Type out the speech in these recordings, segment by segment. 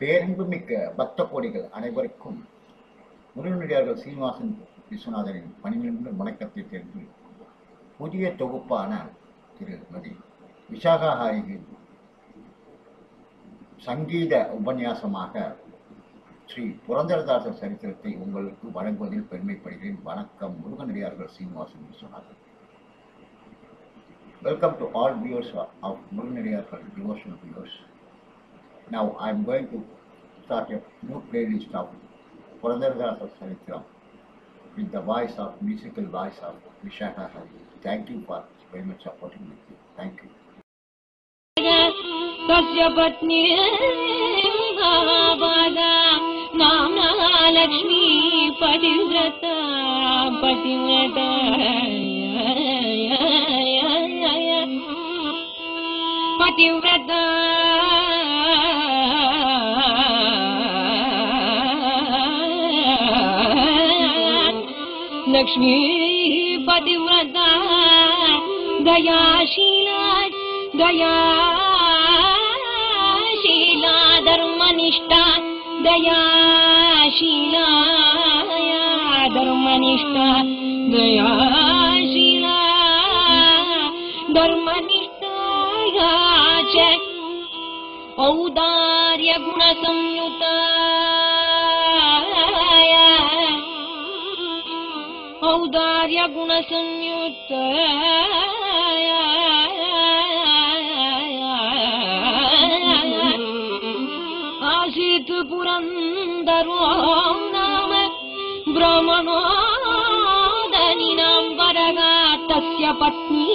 பேரன்புமிக்க பக்த கோடிகள் அனைவருக்கும் முருகனடியார்கள் சீனிவாசன் விஸ்வநாதனின் பணிமிழ்ந்த வணக்கத்தை தெரிந்து புதிய தொகுப்பான திருமதி விசாகா ஹாரியின் சங்கீத உபன்யாசமாக ஸ்ரீ புரந்தரதாசர் சரித்திரத்தை உங்களுக்கு வழங்குவதில் பெருமைப்படுகிறேன். வணக்கம் முருகனடியார்கள் Srinivasan Viswanathan welcome to all viewers of முருகனடியார்கள் devotional viewers Now I am going to start a new playlist of Purandaradasa Saritram with the voice of musical voice of Vishaka Hari. Thank you for very much supporting me. Thank you. तस्य पत्नी भागा नाम्ना लक्ष्मी पतिव्रता पतिव्रता पतिव्रता लक्ष्मी पतिव्रता दयाशीला दयाशीला धर्मनिष्ठा दयाशीला धर्मनिष्ठा दयाशीला धर्मनिष्ठा च औदार्य गुणसंयुता औदार्य गुणसंयुक्त आसीत् पुरन्दरो नाम ब्रह्मणोदनिनां वरगा तस्य पत्नी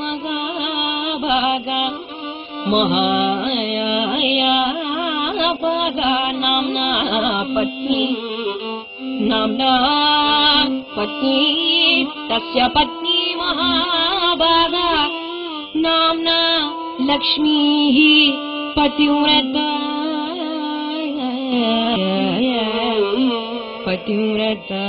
महाभागा महाया भागा नाम्ना पत्नी नाम्ना पत्नी तस्य पत्नी महाभागा नाम्ना लक्ष्मीः पतिव्रता। पतिव्रता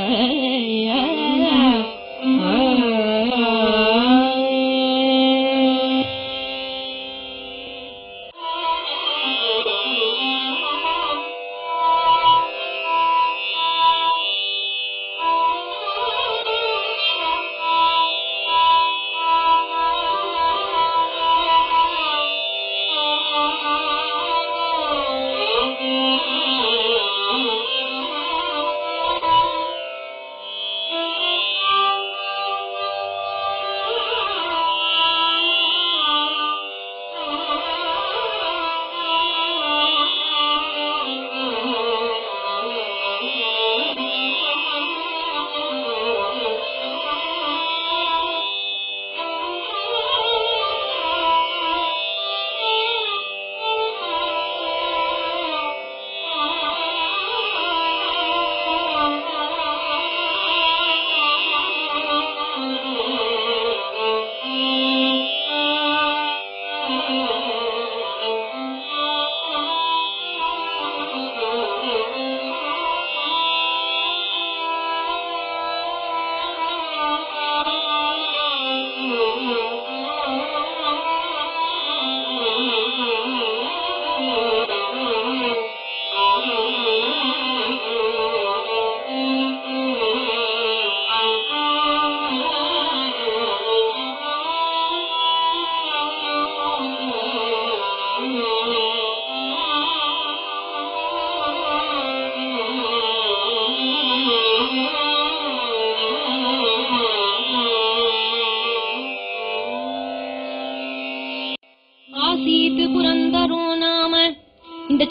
Música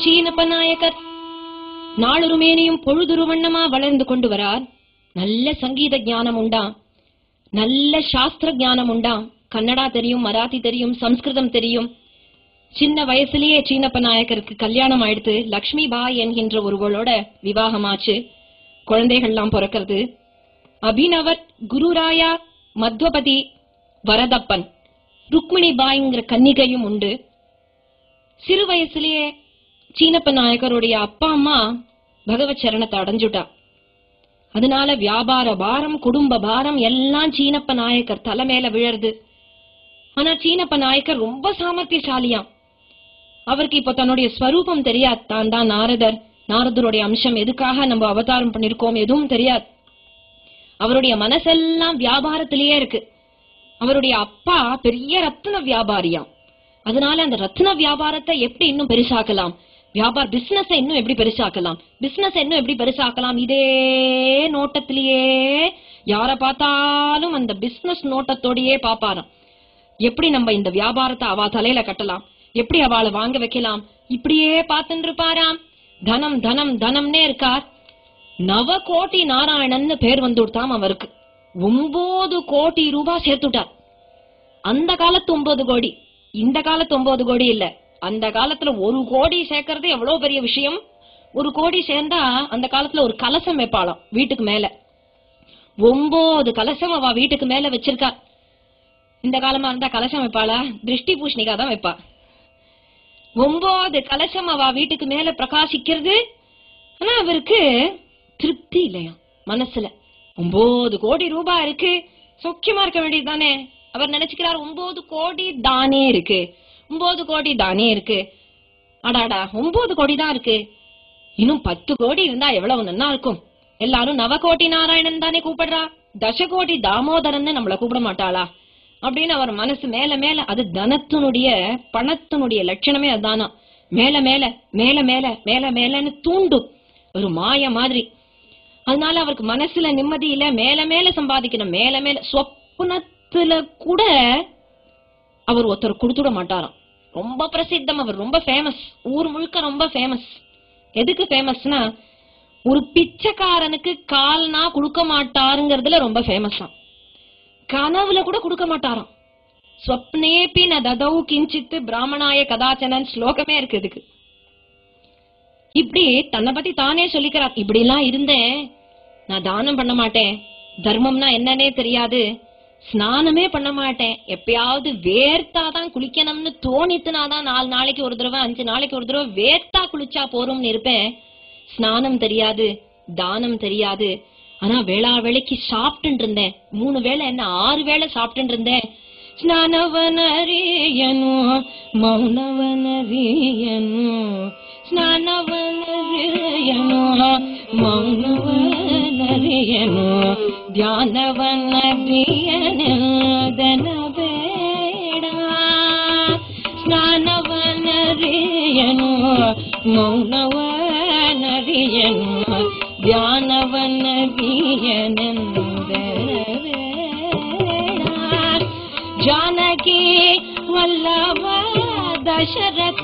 இந்த சீனப்ப நாயக்கர் நாளொரு மேனியும் பொழுதுரு வண்ணமா வளர்ந்து கொண்டு வரார். நல்ல சங்கீத ஞானம் உண்டாம் நல்ல சாஸ்திர ஞானம் உண்டாம் கன்னடா தெரியும் மராத்தி தெரியும் சம்ஸ்கிருதம் தெரியும். சின்ன வயசுலயே சீனப்ப நாயக்கருக்கு கல்யாணம் ஆயிடுத்து லக்ஷ்மி பாய் என்கின்ற ஒருவளோட விவாகமாச்சு. குழந்தைகள்லாம் பிறக்கிறது. அபினவர் குருராயா மத்வபதி வரதப்பன். ருக்மிணி பாய்ங்கிற கன்னிகையும் உண்டு. சிறு வயசுலயே சீனப்ப நாயக்கருடைய அப்பா அம்மா பகவத் சரணத்தை அடைஞ்சுட்டா. அதனால வியாபார பாரம் குடும்ப பாரம் எல்லாம் சீனப்ப நாயக்கர் தலை மேல விழருது ஆனா சீனப்ப நாயக்கர் ரொம்ப சாமர்த்தியசாலியாம். அவருக்கு இப்ப தன்னுடைய ஸ்வரூபம் தெரியாது. தான் தான் நாரதர் நாரதருடைய அம்சம் எதுக்காக நம்ம அவதாரம் பண்ணிருக்கோம் எதுவும் தெரியாது. அவருடைய மனசெல்லாம் வியாபாரத்திலேயே இருக்கு. அவருடைய அப்பா பெரிய ரத்ன வியாபாரியாம். அதனால அந்த ரத்ன வியாபாரத்தை எப்படி இன்னும் பெருசாக்கலாம்? வியாபார பிசினஸ் இன்னும் எப்படி பெருசாக்கலாம்? பிசினஸ் இன்னும் எப்படி பெருசாக்கலாம்? இதே நோட்டத்திலேயே யார பார்த்தாலும் அந்த பிசினஸ் நோட்டத்தோடயே பாப்பாராம் எப்படி நம்ம இந்த வியாபாரத்தை அவ தலையில கட்டலாம்? எப்படி அவளை வாங்க வைக்கலாம்? இப்படியே பார்த்துட்டு இருப்பாராம் தனம் தனம் தனம்னே இருக்கார். நவ கோடி நாராயணன் பேர் வந்து விட்டாம் அவருக்கு. ஒன்பது கோடி ரூபாய் சேர்த்துட்டார். அந்த காலத்து ஒன்பது கோடி. இந்த காலத்து ஒன்பது கோடி இல்ல. அந்த காலத்துல ஒரு கோடி சேர்க்கறது எவ்வளவு பெரிய விஷயம்? ஒரு கோடி சேர்ந்தா அந்த காலத்துல ஒரு கலசம் வைப்பாளாம் வீட்டுக்கு மேல. ஒன்பது கலசம் அவ வீட்டுக்கு மேல வச்சிருக்கா. இந்த காலமா இருந்தா கலசம் வைப்பாளா? திருஷ்டி பூஷணிக்கா தான் வைப்பா. ஒன்பது கலசம் அவ வீட்டுக்கு மேல பிரகாசிக்கிறது ஆனா அவருக்கு திருப்தி இல்லையா மனசுல. ஒன்பது கோடி ரூபாய் இருக்கு சௌக்கியமா இருக்க வேண்டியது தானே அவர் நினைச்சுக்கிறார் ஒன்பது கோடி தானே இருக்கு. ஒன்பது கோடி தானே இருக்கு. அடாடா ஒன்பது கோடி தான் இருக்கு. இன்னும் பத்து கோடி இருந்தா எவ்வளவு நன்னா இருக்கும். எல்லாரும் நவகோட்டி நாராயணன் தானே கூப்பிடுறா? தசகோடி தாமோதரன் நம்மள கூப்பிட மாட்டாளா? அப்படின்னு அவர் மனசு மேல மேல அது தனத்தினுடைய பணத்தினுடைய லட்சணமே அதுதானா மேல மேல மேல மேல மேல மேலன்னு தூண்டும். ஒரு மாய மாதிரி. அதனால அவருக்கு மனசுல நிம்மதி இல்ல மேல மேல சம்பாதிக்கணும் மேல மேல. சொப்னத்துல கூட அவர் ஒருத்தர் கொடுத்துட மாட்டாராம். ரொம்ப பிரசித்தம் அவர் ரொம்ப ஃபேமஸ் ஊர் முழுக்க ரொம்ப ஃபேமஸ் எதுக்கு ஃபேமஸ்னா ஒரு பிச்சைக்காரனுக்கு கால்னா கொடுக்க மாட்டாருங்கிறதுல ரொம்ப ஃபேமஸா கனவுல கூட கொடுக்க மாட்டாராம். ஸ்வப்னேபி ந ததௌ கிஞ்சித்து பிராமணாய கதாச்சனன் ஸ்லோகமே இருக்கு இதுக்கு. இப்படி தன்னை பத்தி தானே சொல்லிக்கிறார். இப்படி எல்லாம் இருந்தேன் நான் தானம் பண்ண மாட்டேன். தர்மம்னா என்னன்னே தெரியாது. ஸ்நானமே பண்ண மாட்டேன். எப்பயாவது வேர்த்தாதான் குளிக்கணும்னு தோணித்துனாதான் நாலு நாளைக்கு ஒரு தடவை அஞ்சு நாளைக்கு ஒரு தடவை வேர்த்தா குளிச்சா போறோம்னு இருப்பேன். ஸ்நானம் தெரியாது தானம் தெரியாது. ஆனா வேளா வேலைக்கு சாப்பிட்டு இருந்தேன். மூணு வேளை என்ன ஆறு வேளை சாப்பிட்டு இருந்தேன். ஸ்நானவனறியனோ மௌனவனறியனோ ಸ್ನಾನವನರಿಯನು ಮೌನವನರಿಯನು ಧ್ಯಾನವನರಿಯನದನ ಬೇಡ ಸ್ನಾನವನರಿಯನು ಮೌನವನರಿಯನು ಧ್ಯಾನವನರಿಯನಂದರ ಜಾನಕಿ ವಲ್ಲಭ ದಶರಥ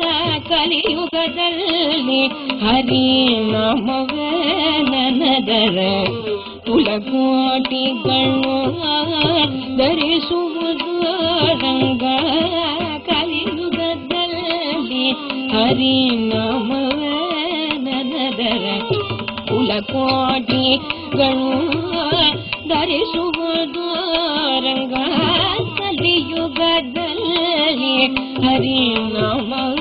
ಕಲಿಯುಗದಲ್ಲಿ ಹರಿ ನಾಮವೇ ನನದರ ಕುಲಕೋಟಿಗಳು ಧರಿಸುವುದು ರಂಗ ಕಲಿಯುಗದಲ್ಲಿ ಹರಿ ನಾಮವೇ ನನದರ ಕುಲಕೋಟಿಗಳು ಧರಿಸುವುದು ರಂಗ ಕಲಿಯುಗದಲ್ಲಿ ಹರಿನಾಮವೇ ನನದರ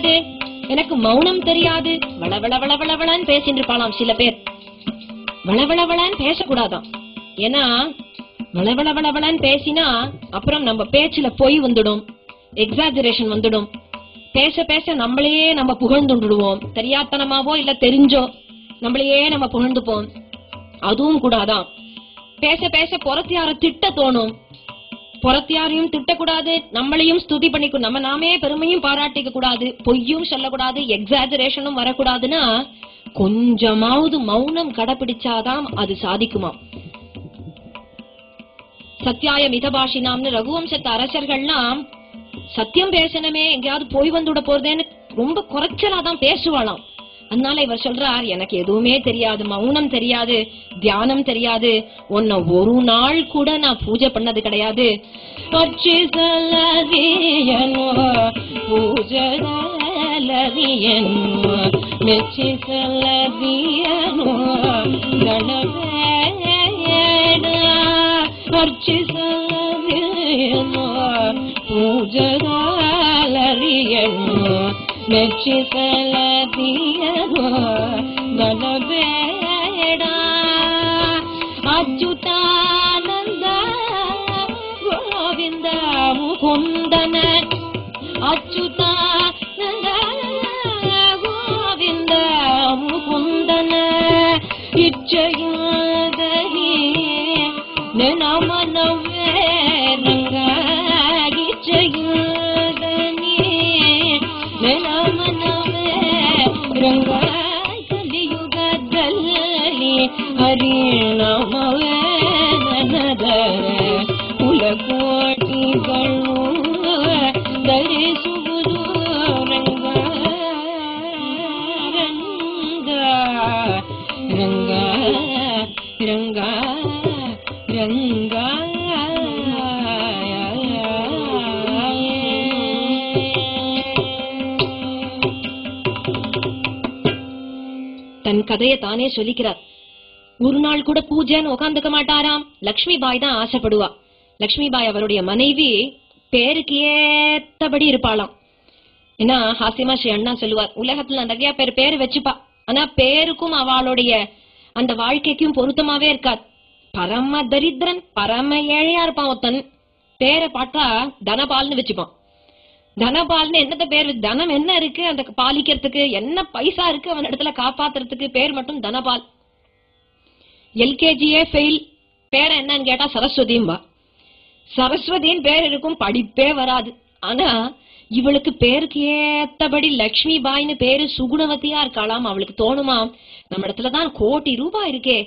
தெரியாது. எனக்கு மௌனம் தெரியாது. வளவள வளவளவளன்னு பேசிட்டு இருப்பாளாம் சில பேர். வளவளவளன்னு பேசக்கூடாதாம் ஏன்னா வளவளவளவளன்னு பேசினா அப்புறம் நம்ம பேச்சுல பொய் வந்துடும். எக்ஸாஜரேஷன் வந்துடும். பேச பேச நம்மளையே நம்ம புகழ்ந்துடுவோம் தெரியாதனமாவோ இல்ல தெரிஞ்சோ நம்மளையே நம்ம புகழ்ந்துப்போம். அதுவும் கூடாதான். பேச பேச புறத்தியார திட்ட தோணும். புறத்தியாரையும் திட்டக்கூடாது நம்மளையும் ஸ்துதி பண்ணிக்கும் நம்ம நாமே பெருமையும் பாராட்டிக்க கூடாது பொய்யும் சொல்லக்கூடாது எக்ஸாஜரேஷனும் வரக்கூடாதுன்னா கொஞ்சமாவது மௌனம் கடைபிடிச்சாதான் அது சாதிக்குமா? சத்தியாய மிதபாஷினாம்னு ரகுவம்சத்து அரசர்கள்லாம் சத்தியம் பேசணுமே எங்கேயாவது போய் வந்துட போறதேன்னு ரொம்ப குறைச்சலாதான் பேசுவாளாம். அதனால இவர் சொல்றார் எனக்கு எதுவுமே தெரியாது மௌனம் தெரியாது தியானம் தெரியாது. உன்னை ஒரு நாள் கூட நான் பூஜை பண்ணது கிடையாது. அச்சிசலதியனோ ಮೆಚ್ಚಿಸಲದಿಯೋ ಗಣಬೇಡ ಅಚ್ಯುತಾನಂದ தன் கதையை தானே சொல்லிக்கிறார். ஒரு நாள் கூட பூஜைன்னு உட்காந்துக்க மாட்டாராம். லக்ஷ்மி பாய் தான் ஆசைப்படுவா. லக்ஷ்மி பாய் அவருடைய மனைவி பேருக்கு ஏத்தபடி இருப்பாளாம். ஏன்னா ஹாசிமா ஸ்ரீ அண்ணா சொல்லுவார். உலகத்துல நிறைய பேர் பேர் வச்சுப்பா. ஆனா பேருக்கும் அவளுடைய அந்த வாழ்க்கைக்கும் பொருத்தமாவே இருக்காது. பரம தரித்திரன் பரம ஏழையா இருப்பான் ஒருத்தன். பேரை பார்த்தா தனபால்னு வச்சுப்பான். தனபால்னு என்னத்த பேர் தனம் என்ன இருக்கு? அந்த பாலிக்கிறதுக்கு என்ன பைசா இருக்கு? அவன் இடத்துல காப்பாத்துறதுக்கு பேர் மட்டும் தனபால். எல்கேஜியே ஃபெயில். பேர் என்னன்னு கேட்டா சரஸ்வதிம்பா சரஸ்வதின்னு பேர் இருக்கும் படிப்பே வராது. ஆனா இவளுக்கு பேருக்கு ஏத்தபடி லக்ஷ்மி பாய்னு பேரு சுகுணவதியா இருக்காளாம் அவளுக்கு தோணுமா நம்ம இடத்துலதான் கோடி ரூபாய் இருக்கே.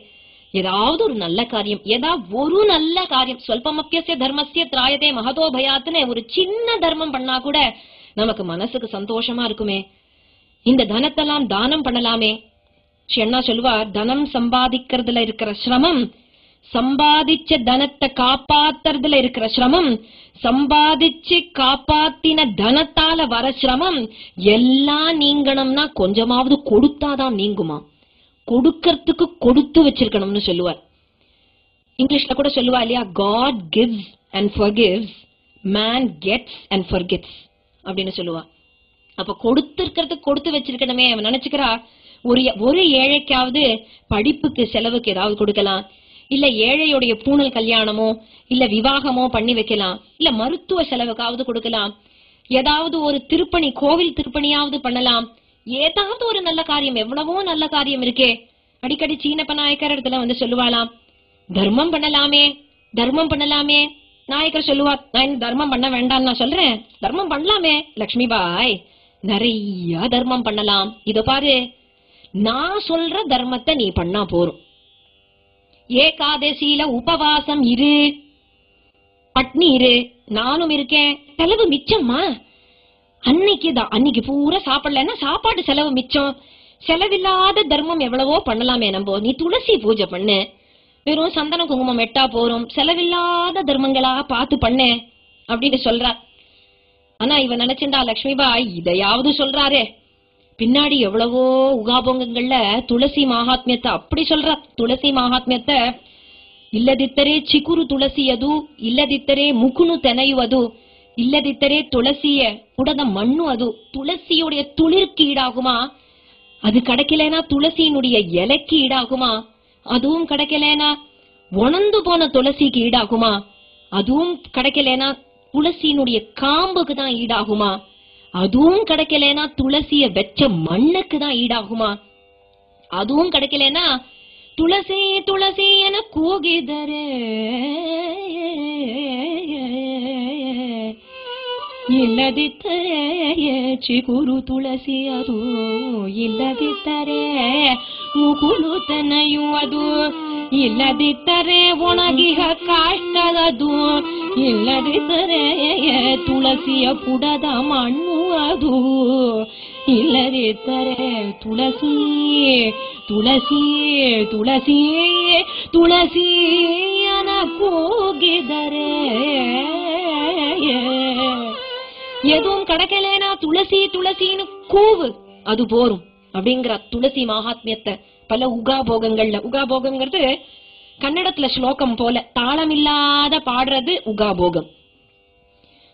ஏதாவது ஒரு நல்ல காரியம் ஏதாவது ஒரு நல்ல காரியம் சொல்பமப்பியசிய தர்மசிய திராயதே மகதோ பயாத்துன்னு ஒரு சின்ன தர்மம் பண்ணா கூட நமக்கு மனசுக்கு சந்தோஷமா இருக்குமே. இந்த தனத்தெல்லாம் தானம் பண்ணலாமே. சென்னா சொல்லுவார் தனம் சம்பாதிக்கிறதுல இருக்கிற சிரமம் சம்பாதிச்ச தனத்தை காப்பாத்துறதுல இருக்கிற சிரமம் சம்பாதிச்சு காப்பாத்தின தனத்தால வர சிரமம் எல்லாம் நீங்கணும்னா கொஞ்சமாவது கொடுத்தாதான் நீங்குமா? கொடுக்கறதுக்கு கொடுத்து வச்சிருக்கணும்னு சொல்லுவார். இங்கிலீஷ்ல கூட சொல்லுவா இல்லையா? God gives and forgives man gets and forgets அப்படின்னு சொல்லுவா. அப்ப கொடுத்திருக்கிறதுக்கு கொடுத்து வச்சிருக்கணுமே அவன் நினைச்சுக்கிறா ஒரு ஒரு ஏழைக்காவது படிப்புக்கு செலவுக்கு ஏதாவது கொடுக்கலாம். இல்ல ஏழையுடைய பூணல் கல்யாணமோ இல்ல விவாகமோ பண்ணி வைக்கலாம். இல்ல மருத்துவ செலவுக்காவது கொடுக்கலாம். ஏதாவது ஒரு திருப்பணி கோவில் திருப்பணியாவது பண்ணலாம். ஏதாவது ஒரு நல்ல காரியம் எவ்வளவோ நல்ல காரியம் இருக்கே. அடிக்கடி சீனப்ப நாயக்கர் இடத்துல வந்து சொல்லுவாளாம் தர்மம் பண்ணலாமே தர்மம் பண்ணலாமே. நாயக்கர் சொல்லுவா நான் தர்மம் பண்ண வேண்டாம் நான் சொல்றேன். தர்மம் பண்ணலாமே லக்ஷ்மி பாய் நிறைய தர்மம் பண்ணலாம். இதோ பாரு நான் சொல்ற தர்மத்தை நீ பண்ணா போரும். ஏகாதசியில உபவாசம் இரு. பட்னி இரு. நானும் இருக்கேன். செலவு மிச்சம்மா. அன்னைக்கு தான் அன்னைக்கு பூரா சாப்பிடலன்னா சாப்பாடு செலவு மிச்சம் செலவில்லாத தர்மம் எவ்வளவோ பண்ணலாமே நம்ம நீ துளசி பூஜை பண்ணு வெறும் சந்தன குங்குமம் எட்டா போறோம் செலவில்லாத தர்மங்களா பார்த்து பண்ணு அப்படின்னு சொல்றா ஆனா இவன் நினைச்சுண்டா லக்ஷ்மி பாய் இதையாவது சொல்றாரே பின்னாடி எவ்வளவோ உகாபோங்கங்கள்ல துளசி மகாத்மியத்தை அப்படி சொல்றா துளசி மகாத்மியத்தை ಇಲ್ಲದಿದ್ದರೆ ಚಿಗುರು ತುಳಸಿಯದು ಇಲ್ಲದಿದ್ದರೆ ಮುಕುನು ತೆನೆಯುವುದು ಇಲ್ಲದಿದ್ದರೆ ತುಳಸಿಯ உடத மண்ணு அது துளசியுடைய துளிர்க்கு ஈடாகுமா அது கிடைக்கலனா துளசியினுடைய இலைக்கு ஈடாகுமா அதுவும் கிடைக்கலனா உணர்ந்து போன துளசிக்கு ஈடாகுமா அதுவும் கிடைக்கலனா துளசியினுடைய காம்புக்கு தான் ஈடாகுமா அதுவும் கிடைக்கலனா துளசிய வெச்ச மண்ணுக்கு தான் ஈடாகுமா அதுவும் கிடைக்கலனா ತುಳಸಿ ತುಳಸಿಯನ ಕೂಗಿದರೆ ಇಲ್ಲದಿದ್ದರೆ ಚಿಗುರು ತುಳಸಿ ಅದು ಇಲ್ಲದಿದ್ದರೆ ಮುಕುಲು ತನೆಯುವುದು ಇಲ್ಲದಿದ್ದರೆ ಒಣಗಿಹ ಕಾಷ್ಟದದು ಇಲ್ಲದಿದ್ದರೆ ತುಳಸಿಯ ಪುಡದ ಮಣ್ಣು ಅದು ಇಲ್ಲದಿದ್ದರೆ ತುಳಸಿ ತುಳಸಿ ತುಳಸಿ, ತುಳಸಿಯನ ಕೂಗಿದರೆ எதுவும் கிடைக்கலனா துளசி துளசின்னு கூவு. அது போரும் அப்படிங்கிற துளசி மகாத்மியத்தை பல உகாபோகங்கள்ல உகாபோகம்ங்கிறது கன்னடத்துல ஸ்லோகம் போல தாளம் இல்லாத பாடுறது உகாபோகம்.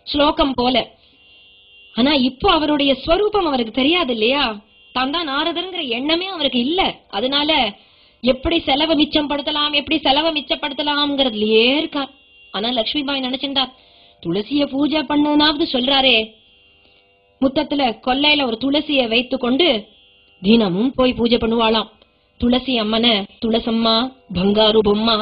ஸ்லோகம் போல. ஆனா இப்போ அவருடைய ஸ்வரூபம் அவருக்கு தெரியாது இல்லையா? தான் தான் நாரதருங்கிற எண்ணமே அவருக்கு இல்ல. அதனால எப்படி செலவை மிச்சம் படுத்தலாம் எப்படி செலவை மிச்சப்படுத்தலாம்ங்கிறதுலயே இருக்கார். ஆனா லட்சுமிபாய் பாய் நினைச்சிருந்தார் துளசிய பூஜை பண்ணதுனாவது சொல்றாரே. முத்தத்துல கொல்லையில ஒரு துளசிய வைத்து கொண்டு தினமும் போய் பூஜை பண்ணுவாளாம். துளசி அம்மனை துளசம்மா பங்காரு பொம்மா